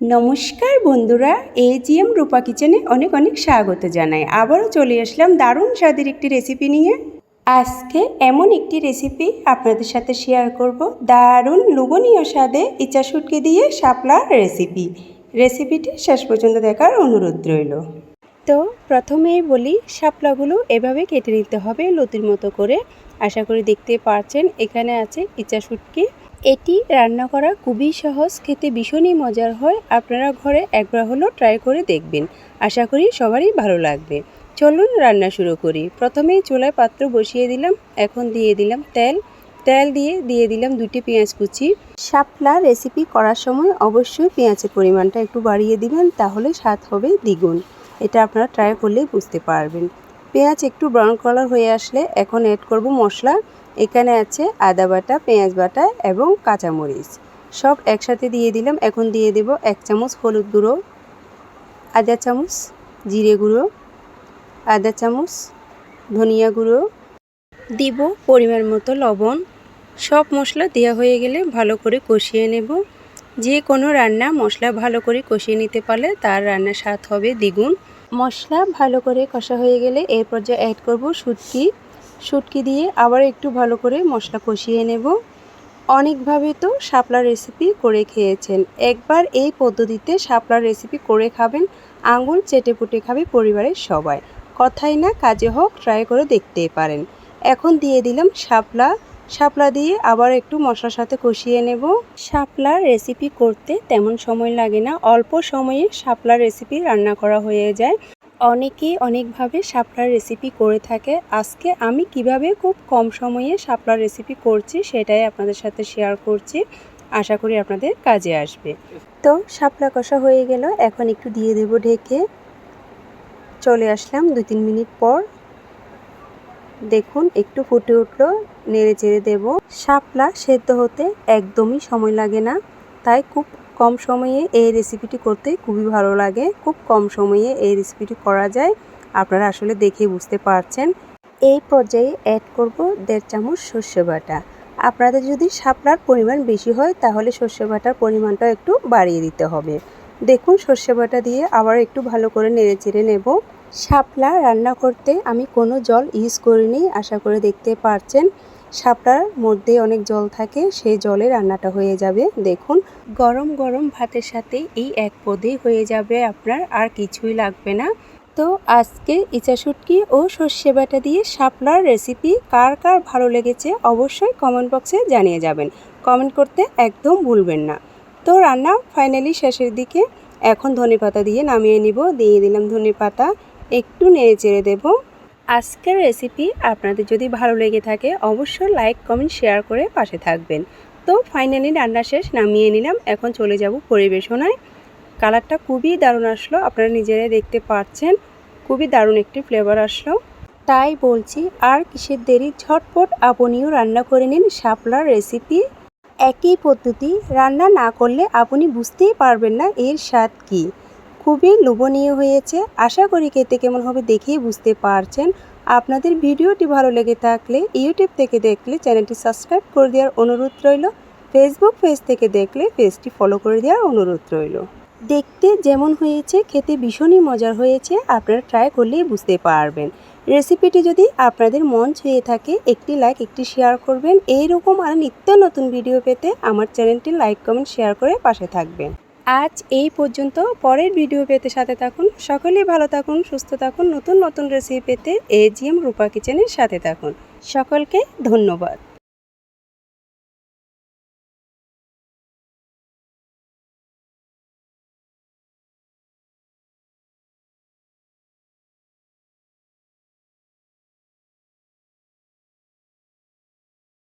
নমস্কার বন্ধুরা এজিএম রূপা কিচেনে অনেক অনেক স্বাগত জানাই। আবারও চলে আসলাম দারুণ স্বাদের একটি রেসিপি নিয়ে। আজকে এমন একটি রেসিপি আপনাদের সাথে শেয়ার করব। দারুণ লুবনীয় স্বাদে ইচা দিয়ে শাপলার রেসিপি রেসিপিটি শেষ পর্যন্ত দেখার অনুরোধ রইল। তো প্রথমেই বলি, শাপলাগুলো এভাবে কেটে নিতে হবে লতির মতো করে। আশা করি দেখতে পারছেন, এখানে আছে ইচা শুটকি। এটি রান্না করা খুবই সহজ, খেতে ভীষণই মজার হয়। আপনারা ঘরে একবার হলো ট্রাই করে দেখবেন। আশা করি সবারই ভালো লাগবে। চলুন রান্না শুরু করি। প্রথমেই চুলায় পাত্র বসিয়ে দিলাম। এখন দিয়ে দিলাম তেল। তেল দিয়ে দিয়ে দিলাম দুটি পেঁয়াজ কুচি। শাপলা রেসিপি করার সময় অবশ্যই পেঁয়াজের পরিমাণটা একটু বাড়িয়ে দিবেন, তাহলে স্বাদ হবে দ্বিগুণ। এটা আপনারা ট্রাই করলেই বুঝতে পারবেন। পেঁয়াজ একটু ব্রাউন কালার হয়ে আসলে এখন অ্যাড করব মশলা। এখানে আছে আদা বাটা, পেঁয়াজ বাটা এবং কাঁচামরিচ। সব একসাথে দিয়ে দিলাম। এখন দিয়ে দেব এক চামচ হলুদ গুঁড়ো, আদা চামচ, জিরে গুঁড়ো, আদা চামচ, ধনিয়া গুঁড়ো। দিব পরিমাণ মতো লবণ। সব মশলা দেওয়া হয়ে গেলে ভালো করে কষিয়ে নেব। যে কোনো রান্না মশলা ভালো করে কষিয়ে নিতে পারলে তার রান্নার স্বাদ হবে দ্বিগুণ। মশলা ভালো করে কষা হয়ে গেলে এর পর্যায়ে অ্যাড করব শুটকি। শুটকি দিয়ে আবার একটু ভালো করে মশলা কষিয়ে নেব। অনেকভাবে তো শাপলা রেসিপি করে খেয়েছেন। একবার এই পদ্ধতিতে শাপলা রেসিপি করে খাবেন, আঙুল চেটে পুটে খাবে পরিবারের সবাই। কথাই না, কাজে হোক ট্রাই করে দেখতেই পারেন। এখন দিয়ে দিলাম শাপলা শাপলা দিয়ে আবার একটু মশলার সাথে কষিয়ে নেব। শাপলা রেসিপি করতে তেমন সময় লাগে না। অল্প সময়ে শাপলা রেসিপি রান্না করা হয়ে যায়। অনেকেই অনেকভাবে শাপলার রেসিপি করে থাকে। আজকে আমি কীভাবে খুব কম সময়ে শাপলার রেসিপি করছি সেটাই আপনাদের সাথে শেয়ার করছি। আশা করি আপনাদের কাজে আসবে। তো শাপলা কষা হয়ে গেল। এখন একটু দিয়ে দেব ঢেকে। চলে আসলাম দু তিন মিনিট পর। দেখুন, একটু ফুটে উঠল, নেড়ে চেড়ে দেব। শাপলা সেদ্ধ হতে একদমই সময় লাগে না, তাই খুব কম সময়ে এই রেসিপিটি করতে খুবই ভালো লাগে। খুব কম সময়ে এই রেসিপিটি করা যায়, আপনারা আসলে দেখে বুঝতে পারছেন। এই পর্যায়ে অ্যাড করব দেড় চামচ সর্ষে বাটা। আপনাদের যদি শাপলার পরিমাণ বেশি হয়, তাহলে সর্ষে বাটার পরিমাণটা একটু বাড়িয়ে দিতে হবে। দেখুন, সর্ষে বাটা দিয়ে আবার একটু ভালো করে নেড়ে চেড়ে নেব। শাপলা রান্না করতে আমি কোনো জল ইউজ করিনি, আশা করে দেখতে পারছেন। শাপলার মধ্যে অনেক জল থাকে, সেই জলে রান্নাটা হয়ে যাবে। দেখুন, গরম গরম ভাতের সাথে এই এক পদেই হয়ে যাবে আপনার, আর কিছুই লাগবে না। তো আজকে ইচা শুটকি ও সর্ষে বাটা দিয়ে শাপলার রেসিপি কার কার ভালো লেগেছে অবশ্যই কমেন্ট বক্সে জানিয়ে যাবেন। কমেন্ট করতে একদম ভুলবেন না। তো রান্না ফাইনালি শেষের দিকে, এখন ধনে পাতা দিয়ে নামিয়ে নিব। দিয়ে দিলাম ধনে পাতা একটু নেড়ে চেড়ে দেবো। আজকের রেসিপি আপনাদের যদি ভালো লেগে থাকে, অবশ্যই লাইক কমেন্ট শেয়ার করে পাশে থাকবেন। তো ফাইনালি রান্না শেষ, নামিয়ে নিলাম। এখন চলে যাব পরিবেশনায়। কালারটা খুবই দারুণ আসলো, আপনারা নিজেরাই দেখতে পাচ্ছেন। খুবই দারুণ একটি ফ্লেভার আসলো। তাই বলছি, আর কিসের দেরি, ঝটপট আপনিও রান্না করে নিন শাপলার রেসিপি একই পদ্ধতি, রান্না না করলে আপনি বুঝতেই পারবেন না এর স্বাদ কী। খুবই লোভনীয় হয়েছে। আশা করি খেতে কেমন হবে দেখেই বুঝতে পারছেন। আপনাদের ভিডিওটি ভালো লেগে থাকলে ইউটিউব থেকে দেখলে চ্যানেলটি সাবস্ক্রাইব করে দেওয়ার অনুরোধ রইল। ফেসবুক পেজ থেকে দেখলে পেজটি ফলো করে দেওয়ার অনুরোধ রইল। দেখতে যেমন হয়েছে, খেতে ভীষণই মজার হয়েছে। আপনারা ট্রাই করলেই বুঝতে পারবেন। রেসিপিটি যদি আপনাদের মন ছুঁয়ে থাকে, একটি লাইক একটি শেয়ার করবেন। এইরকম আর নিত্য নতুন ভিডিও পেতে আমার চ্যানেলটি লাইক কমেন্ট শেয়ার করে পাশে থাকবেন। আজ এই পর্যন্ত। পরের ভিডিও পেতে সাথে থাকুন। সকলেই ভালো থাকুন, সুস্থ থাকুন, নতুন নতুন রেসিপি পেতে এজিএম রূপা কিচেনের সাথে থাকুন। সকলকে ধন্যবাদ।